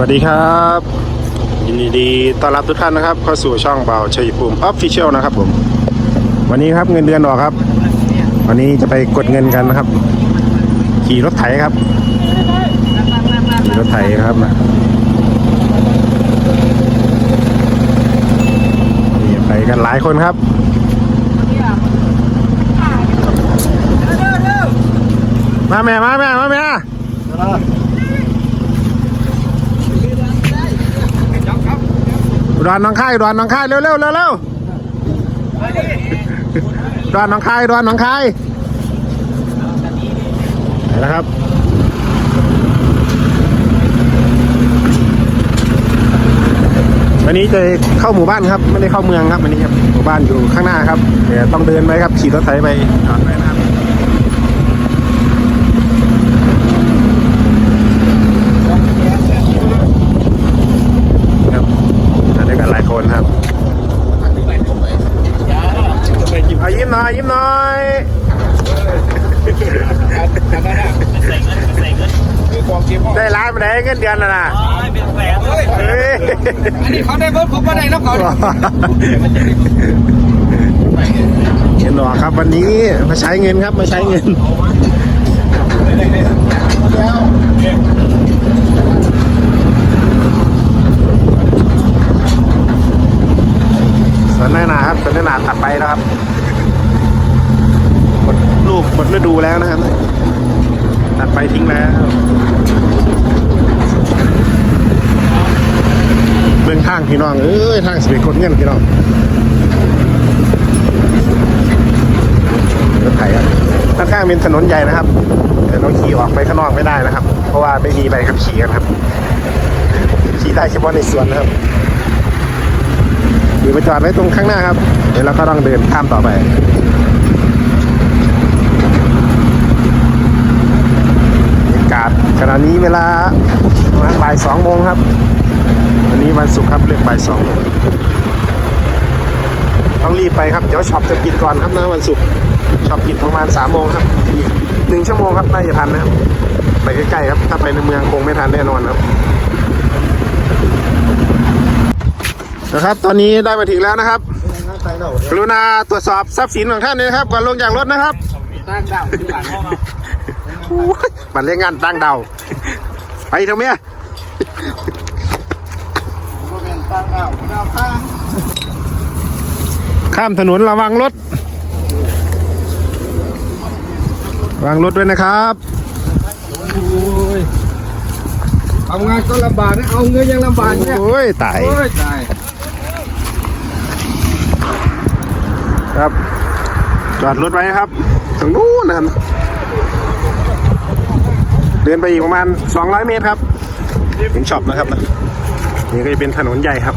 วัสดีครับ ยินดีต้อนรับทุกท่านนะครับ เข้าสู่ช่องเบาชัยภูมิออฟฟิเชียลนะครับผม วันนี้ครับเงินเดือนออกครับ วันนี้จะไปกดเงินกันนะครับ ขี่รถไถครับขี่รถไถครับนะนี่ไปกันหลายคนครับมาแม่มาแม่มาแม่ ดรหน้องค่ายดรหน้องค่ายเร็วเร็วเร็วเร็วอุดรหน้องค่ายดรหน้องค่ายไปแล้วครับวันนี้จะเข้าหมู่บ้านครับ ไม่ได้เข้าเมืองครับวันนี้ครับหมู่บ้านอยู่ข้างหน้าครับเดี๋ยวต้องเดินไปครับขี่รถไถไปจอดไปนะครับ ครับมาด้วยกันหลายคนครับเอายิ้มหน่อยยิ้มหน่อยได้ร้านมาไหนเงินเดือนแล้วนะเฮ้ยอันนี้เขาได้เบิร์ดผมก็ได้แล้วเขาเห็นหรอครับวันนี้มาใช้เงินครับมาใช้เงินสวนแน่นาครับสวนแน่นาตัดไปแล้วครับหมด ลูกหมดฤดูแล้วนะครับ ตัดไปทิ้งแล้วเบื้องทางพี่น้องเอ้ยทางสิบคนเงินพี่น้องรถไถครับข้างเป็นถนนใหญ่นะครับ แต่ต้องขี่ออกไปข้างนอกไม่ได้นะครับ เพราะว่าไม่มีใบขับขี่กันครับ ขี่ได้เฉพาะในสวนนะครับอยู่ไปจอดไว้ตรงข้างหน้าครับ เดี๋ยวเราก็ต้องเดินข้ามต่อไปบรรยากาศขณะ นี้เวลาประมาณบ่ายสองโมงครับ วันนี้วันศุกร์ครับเลือกบ่ายสองโมงต้องรีบไปครับ เดี๋ยวช็อปจะปิดก่อนครับนะวันศุกร์ช็อปปิดประมาณสามโมงครับอีกหนึ่งชั่วโมงครับน่าจะทันนะครับไปใกล้ๆครับ ถ้าไปในเมืองคงไม่ทันแน่นอนครับนะครับตอนนี้ได้มาถึงแล้วนะครับกรุณาตรวจสอบทรัพย์สินของท่านนะครับก่อนลงจากรถนะครับ ตั้งดาวที่หลังห้องโอ้ยมันเล่นงานตั้งเดาไปทำไมอะก็เป็นตั้งดาวดาวข้างข้ามถนนระวังรถระวังรถด้วยนะครับทำงานก็ลำบากนะ เอาเงินยังลำบากเนี่ย โอ้ยตาย โอ้ยตาย ครับ จอดรถไว้ครับ ตรงนู้นนะครับ เดินไปอีกประมาณ 200 เมตรครับถึงช็อปนะครับนะนี่ก็จะเป็นถนนใหญ่ครับ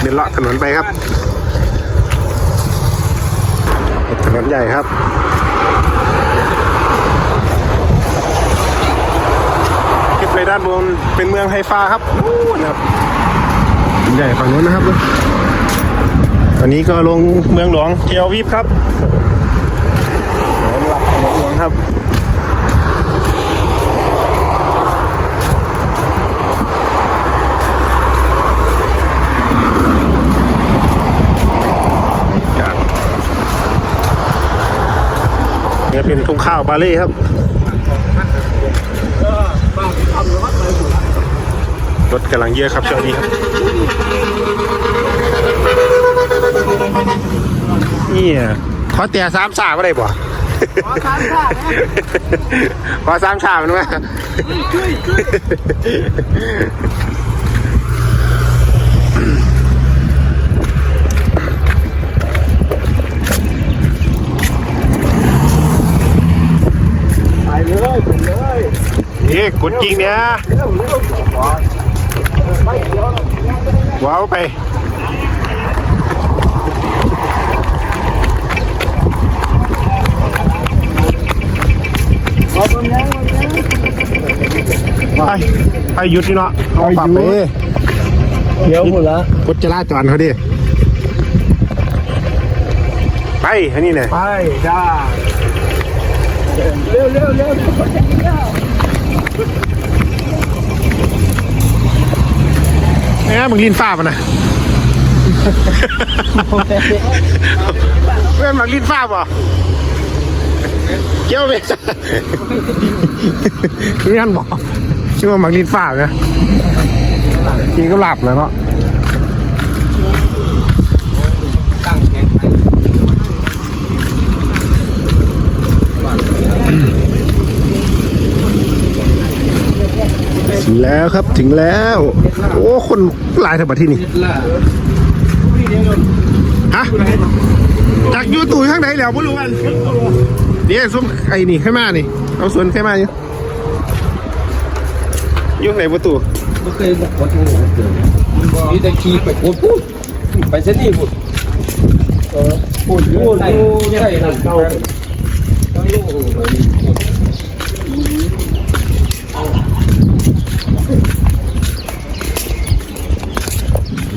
เดินเลาะถนนไปครับ ถนนใหญ่ครับขึ้นไปด้านบนเป็นเมืองไฮฟาครับนู่นครับใหญ่ฝั่งนู้นนะครับตอนนี้ก็ลงเมืองหลวงเทลวิปครับถนนหลักถนนหลวง ครับนี่เป็นทุ่งข้าวบาเล่ครับรถกำลังเยอะครับช่วงนี้ครับ นี่อะขอเตียสามสามอะไรบ่ ขอสามชาตินะขอสามชามมันไหมช่วยช่วยไปเลยไปเลยนี่กดจริงเนี่ยว้าวไป เอาตรงนี้ ไปไปหยุดนี่เนาะเอาปรับไปเดี๋ยวหมดละกดจราจรเขาดิไปอันนี้เนี่ยไปได้เร็วเร็วเร็วมึงลินฟ้ามันนะเพื่อนมักลินฟ้าป่ะ เกี่ยวไปจ้ะเพื่นบอกชื่อว่ามักลินฟ้าไงกินก็หลับแล้วเนาะถึงแล้วครับถึงแล้ว โอ้ คนหลายแถวที่นี่ฮะจากยูตูข้างไหนแล้วไม่รู้กัน เดี๋ยวส้มไอ้นี่ขึ้น้านี่เอาสวนขึ้น้าอยู่อยุ่งไหนประตูไม่เคยบอกว่าทั้งหมดมีแต่ขี่ไปโคตรพูดไปเส้นนี้พูดเออพูดพูดใช่นั่นเก่าต้องลูกไป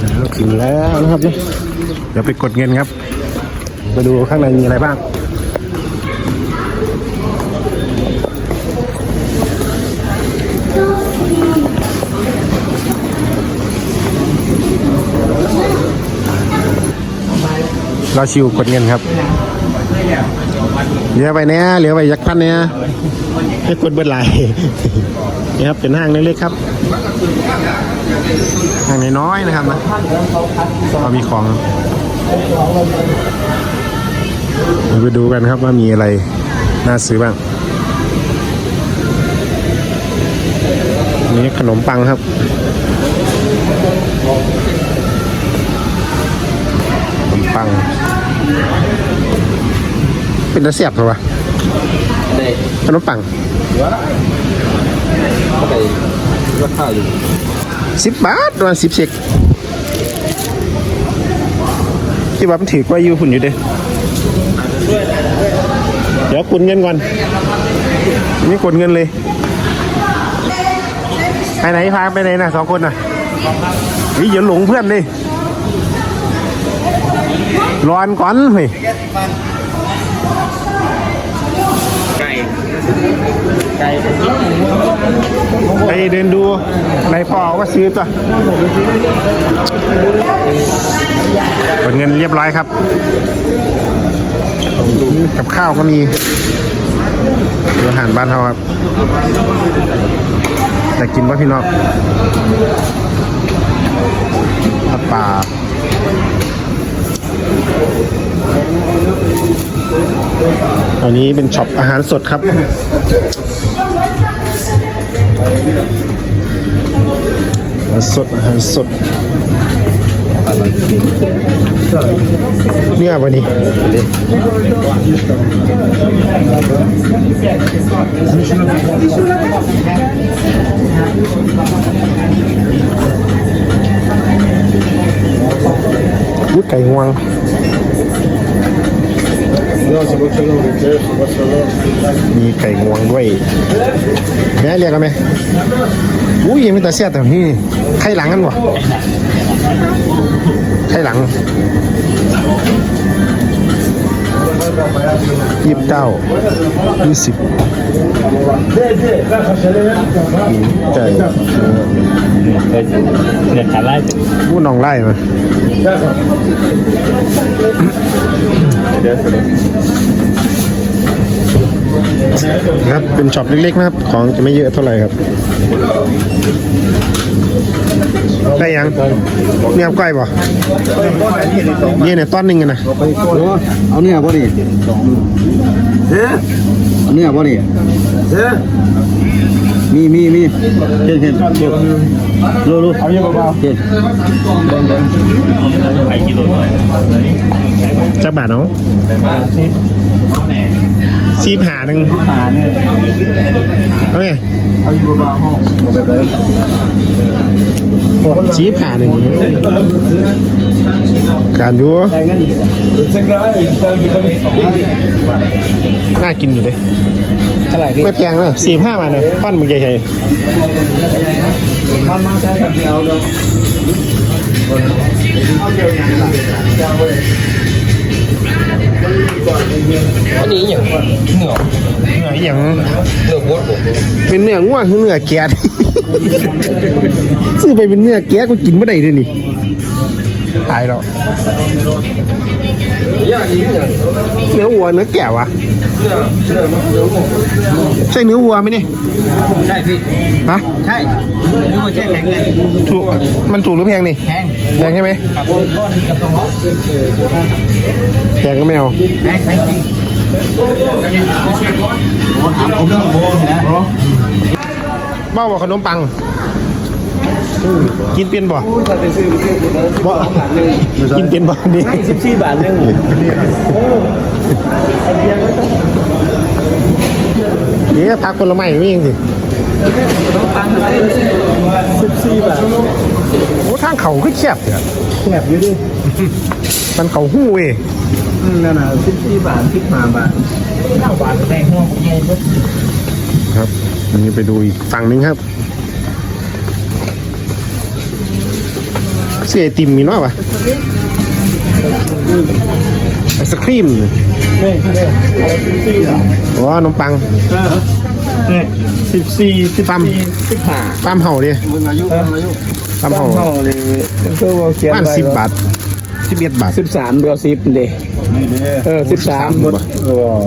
แล้วถึงแล้วนะครับเดี๋ยวไปกดเงินครับ ไปดูข้างในมีอะไรบ้าง เราชิวกดเงินครับ เหลือไปเนี้ยเหลือไปยักพันเนี้ยให้กดเบิดไหลายนี่ครับเป็นห้างเล็กๆครับห้างน้อยๆนะครับนะเรามีของเราไปดูกันครับว่ามีอะไรน่าซื้อบ้างนี่ขนมปังครับ ขนมปัง เป็นตะเสียบเหรอวะได้ขนมปังว่าก็ได้ราคาอยู่สิบบาทประมาณสิบเซกคิดว่ามันถือกว่าอยู่หุ่นอยู่เด้เดี๋ยวกดเงินก่อนนี่กดเงินเลยไปไหนพาไปไหนนะสองคนน่ะวิอย่าหลงเพื่อนดิรอนก่อนเฮ้ย ไก่ไก่ไปเดินดูในพอว่าซื้อตัวกดเงินเรียบร้อยครับ กับข้าวก็มีอาหารบ้านเขาครับอยากกินป่ะพี่น้องปลา อันนี้เป็นช็อปอาหารสดครับ อาหารสดอาหารสดเนี่ยวันนี้วุ้ไก่งวง มีไก่งวงด้วยแม่เรียกกันไหมอุ้ยยังไม่ตาเสียแต่นี่ไข่หลังกันวะไข่หลัง ยี่สิบเก้ายี่สิบไก่เนี่ยขาไล่ผู้น้องไล่มาครับเป็นช็อปเล็กๆนะครับ ของจะไม่เยอะเท่าไหร่ครับ ได้ยังเนี่ยก้อยบ่เนี่ยเนี่ยต้นหนึ่งกันนะเอาเนี่ยบ่ดิเฮ้เอาเนี่ยบ่ดิเฮ้มีมีมีเห็นเห็นรู้รู้เอาเยอะเบาเห็นจักบาทเนาะ ซีบหาหนึ่งหาเนี่ยเอาไงเอาอยู่เบาห้องซีบหาหนึ่งการดูแต่งั้นอีกสักร้อยเติมกี่คนน่ากินอยู่เลยเท่าไหร่พี่ไม่แพงเลยสี่ห้าบาทเลยปั้นมึงใหญ่มั อันนี้อย่างเหนือๆเนื้ออหย่างเหนือบดผมเป็นเนื้อง่วงหรือเนื้อแกะ ซื้อไปเป็นเนื้อแกะก็กินไม่ได้เลยนี่ตายแล้วย่างนี้ เนี่ยเนื้อวัวเนื้อแกะวะเนื้อเนื้อเนื้อหมูใช่เนื้อวัวไหมนี่ใช่พี่ฮะใช่นึกว่าใช่แข็งเลยถูกมันถูกหรือแพงนี่แพงแพงใช่ไหมกับโอนก้อนกับตรงแพงก็ไม่เอาแพงแพงจริงถามผมเรื่องโบนะบ้าบอกขนมปัง กินเป็นบ่ถ้าไปซื้อไปซื้อคุณแล้วบ่กินเป็นบ่นี่สิบสี่บาทหนึงนี่พักผลไม้ไม่เองสิปังเลยสิบสี่บาทโอ้ทางเขาก็แคบเนี่ยแคบอยู่ดิมันเขาหู้เว้ยอืมนั่นน่ะสิบสี่บาทสิบห้าบาทเก้าบาทแพงหัวผมใหญ่เลยครับอันนี้ไปดูอีกฝั่งหนึงครับ เสื้อไอติมมีน้อยวะไอศครีมนี่นี่อะไรสิบสี่บาทอ๋อขนมปังนี่สิบสี่สิบปั๊มสี่สิบห้าตามเห่าดิมึงอายุมึงอายุตามเห่าเท่าเลยก็ว่าเขียนบ้านไว้สิบบาท สิบเอ็ดบาทสิบสามเดือนสิบเด้เออสิบสาม13บ่เออ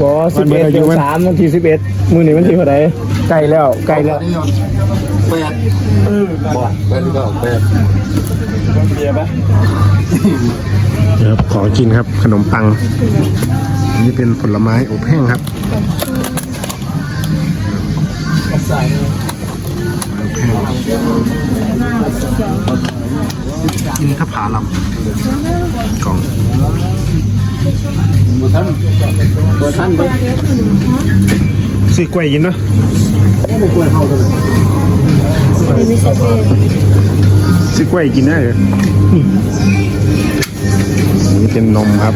บอสิบเอ็ดมันเบิดอายุเดือนมันสามวันที่สิบเอ็ดมือนี้วันที่เท่าไหร่ใกล้แล้วใกล้แล้วแปดบ่แปดก็แปดเบียร์ปะครับขอกินครับขนมปังอันนี้เป็นผลไม้อบแห้งครับอบแห้ง กินข้าวผาลำกล่องบ่ทันบ่ทันเด้ซื้อกล้วยกินเนาะซื้อกล้วยกินได้เหรออันนี่เป็นนมครับ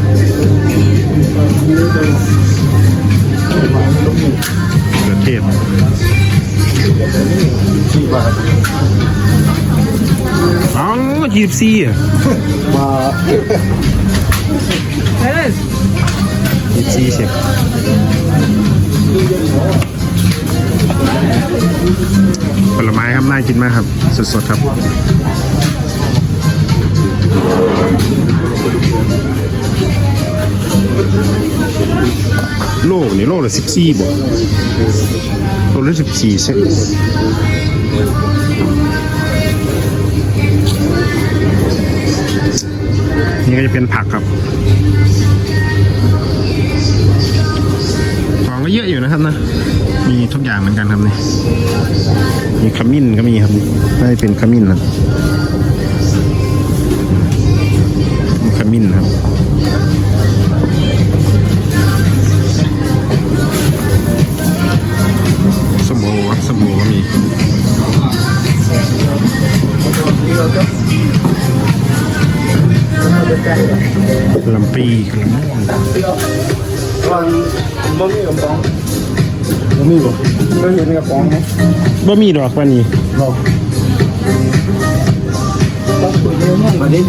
เกลือเทศ อ๋อจีบซีอะว่าจีบซีเสร็จผลไม้ครับน่ากินมากครับ สดๆครับโลกนี่โลละสิบสี่บ่โลละสิบสี่เซน นี่ก็จะเป็นผักครับของก็เยอะอยู่นะครับนะ มีทุกอย่างเหมือนกันครับนี่ มีขมิ้นก็มีครับนี่เป็นขมิ้นนะมีขมิ้นครับ ลำปีกระม่วงตอนบ่มีกระป๋องบ่มีบ่เคยเห็นกระป๋องไหมบ่มีดอกว่านี้บ่ต้องคุยเรื่องมันมาดิ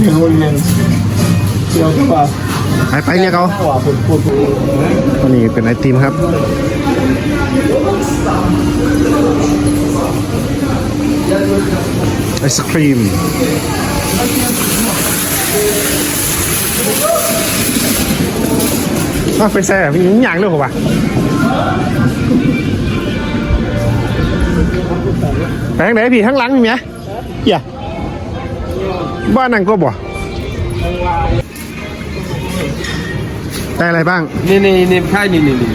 เดี๋ยวเงินเดี๋ยวก็ว่าไปไปเรียกเอาว่าพูดพูดพูดอันนี้เป็นไอติมครับไอศครีม อ้าวไปแซ่บยังอย่างเลยเหรอวะไปทางไหนพี่ข้างหลังมีไหมอย่าบ้านนั่งก็บ่ได้อะไรบ้าง นี่นี่นี่ใช่นี่นี่นี่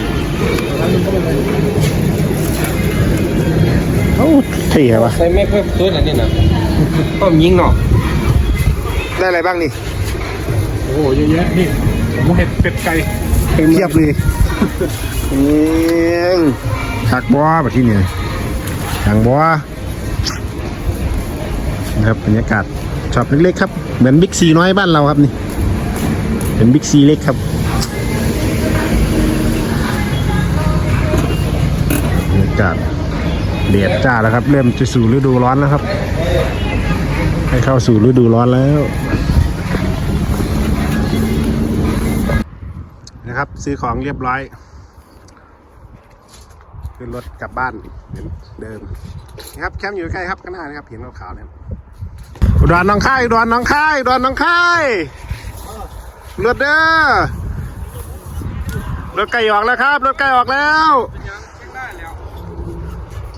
เอ้าเท่วะใส่ไม่เพิ่มตัวไหนนี่นะต้มยิงเนาะ ได้อะไรบ้างนี่โอ้โหเยอะแยะนี่หมูเห็ดเป็ดไก่เทียบเลยเองถักบัวแบบที่นี่ถังบัวนะครับบรรยากาศช็อปเล็กๆครับ เหมือนบิ๊กซีน้อยบ้านเราครับนี่ เป็นบิ๊กซีเล็กครับบรรยากาศเดียดจ้าแล้วครับ เริ่มจะสู่ฤดูร้อนแล้วครับ ให้เข้าสู่ฤดูร้อนแล้ว นะครับ ซื้อของเรียบร้อยขึ้นรถกลับบ้านเหมือนเดิมนะครับแคมป์อยู่ใกล้ครับข้างหน้านะครับเห็นขาวๆเนี่ยอุดรน้องค่ายอุดรน้องค่ายอุดรน้องค่ายรถเด้อรถไก่ออกแล้วครับรถไก่ออกแล้วยังเชียงได้แล้ว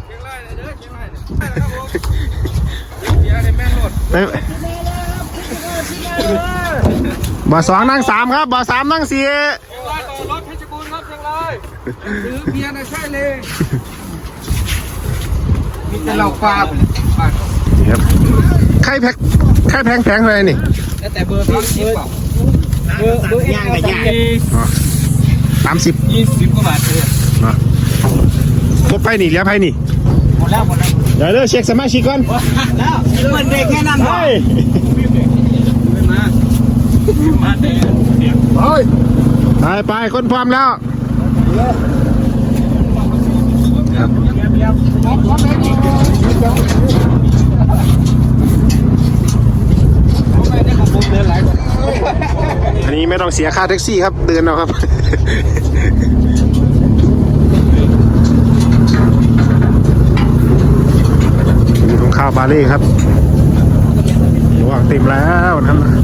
เชียงรายเลยเด้อเชียงรายเลยได้แล้วครับผมเดี๋ยวได้แม่นรถเอ้ยบ่อสองนั่งสามครับบ่อสามนั่งสี่ ซื้อเบียร์นะใช่เลยมีแต่เราปลาไปเลยปลานี่ครับไข่แพ็คไข่แพงแพงเลยนี่แล้วแต่เบอร์พี่เบอร์เบอร์เบอร์ย่างกับย่างสามสิบยี่สิบกว่าบาทเลยเนาะครบไพ่นี่เหลือไพ่นี่หมดแล้วหมดแล้วเดี๋ยวเด้อเช็คสมาชิกก่อนแล้วมันได้แค่นั้นเฮ้ยไม่มามาแต่เฮ้ยไปไปคนพร้อมแล้ว ครับอันนี้ไม่ต้องเสียค่าแท็กซี่ครับ เดินเอาครับนี่ของข้าวบาเล่ครับระหว่างเต็มแล้วนั่นน่ะ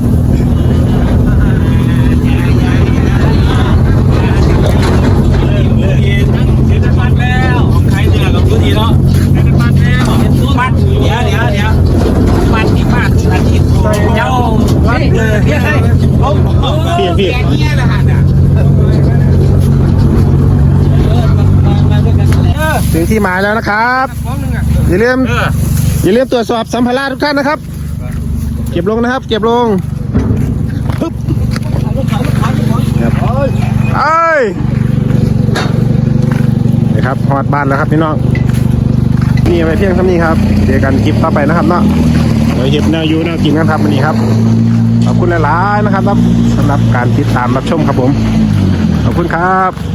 ปัดแล้วของใคร เนาะปัดแน่ปัดเดี๋ยวเดี๋ยวเดี๋ยวปัดที่ปัดอาทิตย์เจ้าปัดเลยเฮ้ยโอ้โหพี่พี่แกเนี่ยแหละฮะเนี่ยมาด้วยกันเลยเออถึงที่หมายแล้วนะครับอย่าลืมอย่าลืมตรวจสอบสัมภาระทุกท่านนะครับ เก็บลงนะครับ เก็บลงปึ๊บครับเอ้ยนี่ครับฮอดบ้านแล้วครับพี่น้อง นี่ไปเพียงเท่านี้ครับเจอกันคลิปต่อไปนะครับเนาะเดี๋ยวเห็บแนวอยูแนวกินกันครับวันนี้ครับขอบคุณหลายๆนะครับสำหรับการติดตามรับชมครับผมขอบคุณครับ